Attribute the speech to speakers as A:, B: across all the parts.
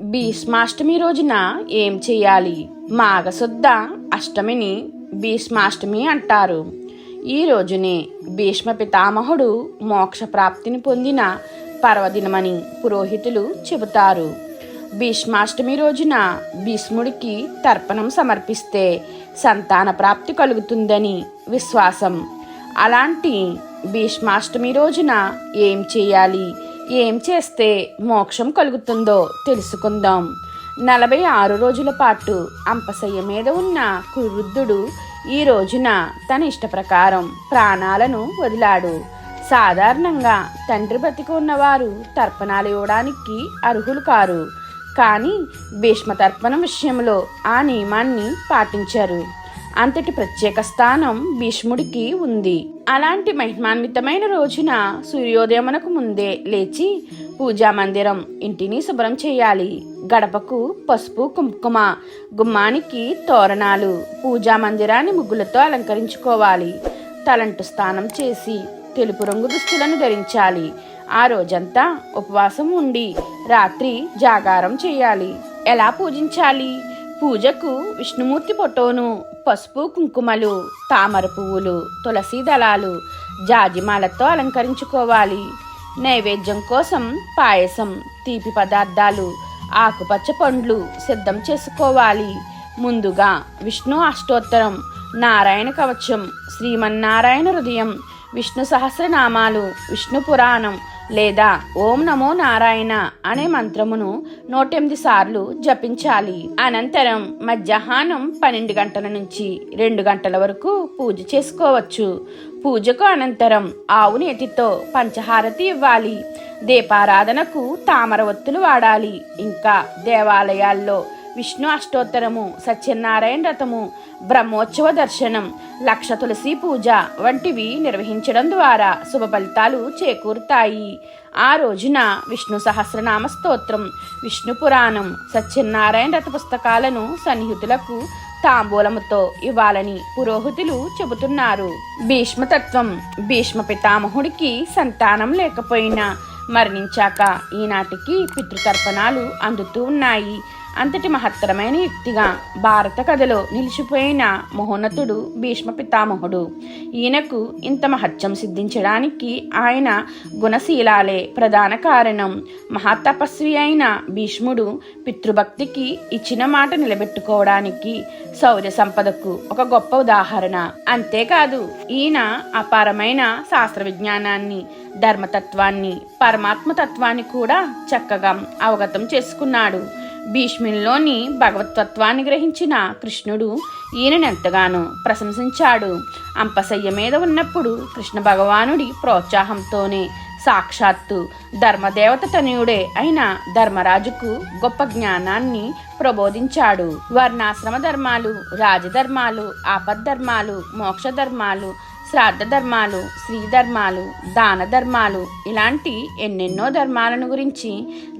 A: భీష్మాష్టమి రోజున ఏం చేయాలి మాఘశుద్ధ అష్టమిని భీష్మాష్టమి అంటారు. ఈ రోజునే భీష్మ పితామహుడు మోక్ష ప్రాప్తిని పొందిన పర్వదినమని పురోహితులు చెబుతారు. భీష్మాష్టమి రోజున భీష్ముడికి తర్పణం సమర్పిస్తే సంతాన ప్రాప్తి కలుగుతుందని విశ్వాసం. అలాంటి భీష్మాష్టమి రోజున ఏం చేయాలి ఏం చేస్తే మోక్షం కలుగుతుందో తెలుసుకుందాం. నలభై ఆరు రోజుల పాటు అంపశయ్య మీద ఉన్న కురుద్దుడు ఈ రోజున తన ఇష్ట ప్రకారం ప్రాణాలను వదిలాడు. సాధారణంగా తండ్రి బతికి ఉన్నవారు తర్పణాలు ఇవ్వడానికి అర్హులు కారు. కానీ భీష్మ తర్పణం విషయంలో ఆ నియమాన్ని పాటించారు. అంతటి ప్రత్యేక స్థానం భీష్ముడికి ఉంది. అలాంటి మహిమాన్వితమైన రోజున సూర్యోదయమునకు ముందే లేచి పూజా మందిరం ఇంటిని శుభ్రం చేయాలి. గడపకు పసుపు కుంకుమ గుమ్మానికి తోరణాలు పూజా మందిరాన్ని ముగ్గులతో అలంకరించుకోవాలి. తలంటు స్నానం చేసి తెలుపు రంగు దుస్తులను ధరించాలి. ఆ రోజంతా ఉపవాసం ఉండి రాత్రి జాగారం చేయాలి. ఎలా పూజించాలి? పూజకు విష్ణుమూర్తి ఫోటోను పసుపు కుంకుమలు తామర పువ్వులు తులసి దళాలు జాజిమాలతో అలంకరించుకోవాలి. నైవేద్యం కోసం పాయసం తీపి పదార్థాలు ఆకుపచ్చ పండ్లు సిద్ధం చేసుకోవాలి. ముందుగా విష్ణు అష్టోత్తరం నారాయణ కవచం శ్రీమన్నారాయణ హృదయం విష్ణు సహస్రనామాలు విష్ణు పురాణం లేదా ఓం నమో నారాయణ అనే మంత్రమును నూటెనిమిది సార్లు జపించాలి. అనంతరం మధ్యాహ్నం పన్నెండు గంటల నుంచి రెండు గంటల వరకు పూజ చేసుకోవచ్చు. పూజకు అనంతరం ఆవు నేతితో పంచహారతి ఇవ్వాలి. దీపారాధనకు తామర ఒత్తులు వాడాలి. ఇంకా దేవాలయాల్లో విష్ణు అష్టోత్తరము సత్యనారాయణ రథము బ్రహ్మోత్సవ దర్శనం లక్ష తులసి పూజ వంటివి నిర్వహించడం ద్వారా శుభ ఫలితాలు చేకూరుతాయి. ఆ రోజున విష్ణు సహస్రనామ స్తోత్రం విష్ణు పురాణం సత్యనారాయణ రథ పుస్తకాలను సన్నిహితులకు తాంబూలముతో ఇవ్వాలని పురోహితులు చెబుతున్నారు. భీష్మతత్వం భీష్మ పితామహుడికి సంతానం లేకపోయినా మరణించాక ఈనాటికి పితృతర్పణాలు అందుతూ ఉన్నాయి. అంతటి మహత్తరమైన యుక్తిగా భారత కథలో నిలిచిపోయిన మహోన్నతుడు భీష్మ పితామహుడు. ఈయనకు ఇంత మహత్యం సిద్ధించడానికి ఆయన గుణశీలాలే ప్రధాన కారణం. మహాతపస్వి అయిన భీష్ముడు పితృభక్తికి ఇచ్చిన మాట నిలబెట్టుకోవడానికి శౌర్య సంపదకు ఒక గొప్ప ఉదాహరణ. అంతేకాదు ఈయన అపారమైన శాస్త్ర విజ్ఞానాన్ని ధర్మతత్వాన్ని పరమాత్మతత్వాన్ని కూడా చక్కగా అవగతం చేసుకున్నాడు. భీష్మునిలోని భగవతత్వాన్ని గ్రహించిన కృష్ణుడు ఈయననెంతగానో ప్రశంసించాడు. అంపశయ్య మీద ఉన్నప్పుడు కృష్ణ భగవానుడి ప్రోత్సాహంతోనే సాక్షాత్తు ధర్మదేవత తనయుడే అయిన ధర్మరాజుకు గొప్ప జ్ఞానాన్ని ప్రబోధించాడు. వర్ణాశ్రమ ధర్మాలు రాజధర్మాలు ఆపద్ధర్మాలు మోక్ష ధర్మాలు శ్రాద్ధ ధర్మాలు స్త్రీ ధర్మాలు దాన ధర్మాలు ఇలాంటి ఎన్నెన్నో ధర్మాలను గురించి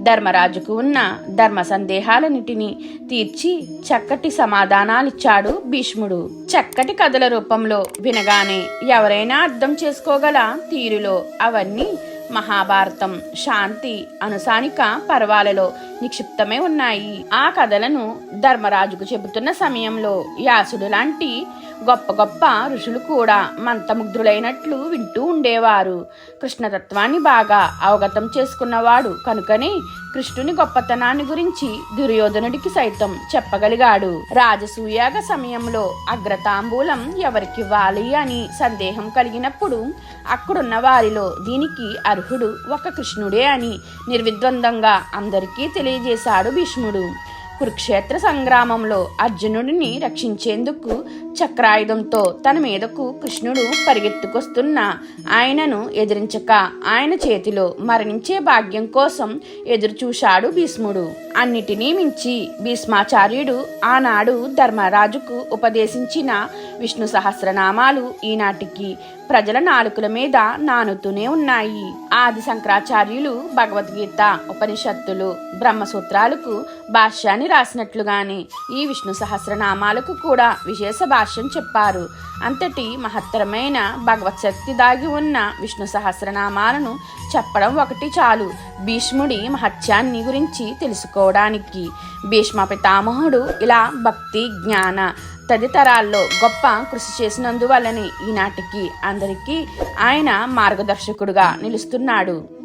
A: ధర్మరాజుకు ఉన్న ధర్మ సందేహాలన్నిటినీ తీర్చి చక్కటి సమాధానాలిచ్చాడు భీష్ముడు. చక్కటి కథల రూపంలో వినగానే ఎవరైనా అర్థం చేసుకోగల తీరులో అవన్నీ మహాభారతం శాంతి అనుసానిక పర్వాలలో నిక్షిప్తమై ఉన్నాయి. ఆ కథలను ధర్మరాజుకు చెబుతున్న సమయంలో యాసుడు లాంటి గొప్ప గొప్ప ఋషులు కూడా మంతముగ్ధులైనట్లు వింటూ ఉండేవారు. కృష్ణతత్వాన్ని బాగా అవగతం చేసుకున్నవాడు కనుకనే కృష్ణుని గొప్పతనాన్ని గురించి దుర్యోధనుడికి సైతం చెప్పగలిగాడు. రాజసూయాగ సమయంలో అగ్రతాంబూలం ఎవరికివ్వాలి అని సందేహం కలిగినప్పుడు అక్కడున్న వారిలో దీనికి అర్హుడు ఒక కృష్ణుడే అని నిర్విద్వందంగా అందరికీ తెలియజేశాడు భీష్ముడు. కురుక్షేత్ర సంగ్రామంలో అర్జునుడిని రక్షించేందుకు చక్రాయుధంతో తన మీదకు కృష్ణుడు పరిగెత్తుకొస్తున్న ఆయనను ఎదిరించక ఆయన చేతిలో మరణించే భాగ్యం కోసం ఎదురుచూశాడు భీష్ముడు. అన్నిటినీ మించి భీష్మాచార్యుడు ఆనాడు ధర్మరాజుకు ఉపదేశించిన విష్ణు సహస్రనామాలు ఈనాటికి ప్రజల నాలుకల మీద నానుతూనే ఉన్నాయి. ఆది శంకరాచార్యులు భగవద్గీత ఉపనిషత్తులు బ్రహ్మసూత్రాలకు భాష్యాన్ని రాసినట్లుగానే ఈ విష్ణు సహస్రనామాలకు కూడా విశేష భాష్యం చెప్పారు. అంతటి మహత్తరమైన భగవత్ శక్తి దాగి ఉన్న విష్ణు సహస్రనామాలను చెప్పడం ఒకటి చాలు. భీష్ముడి మహత్యాన్ని గురించి తెలుసుకోవడానికి భీష్మ పితామహుడు ఇలా భక్తి జ్ఞాన తదితరాల్లో గొప్ప కృషి చేసినందువల్లనే ఈనాటికి అందరికీ ఆయన మార్గదర్శకుడుగా నిలుస్తున్నాడు.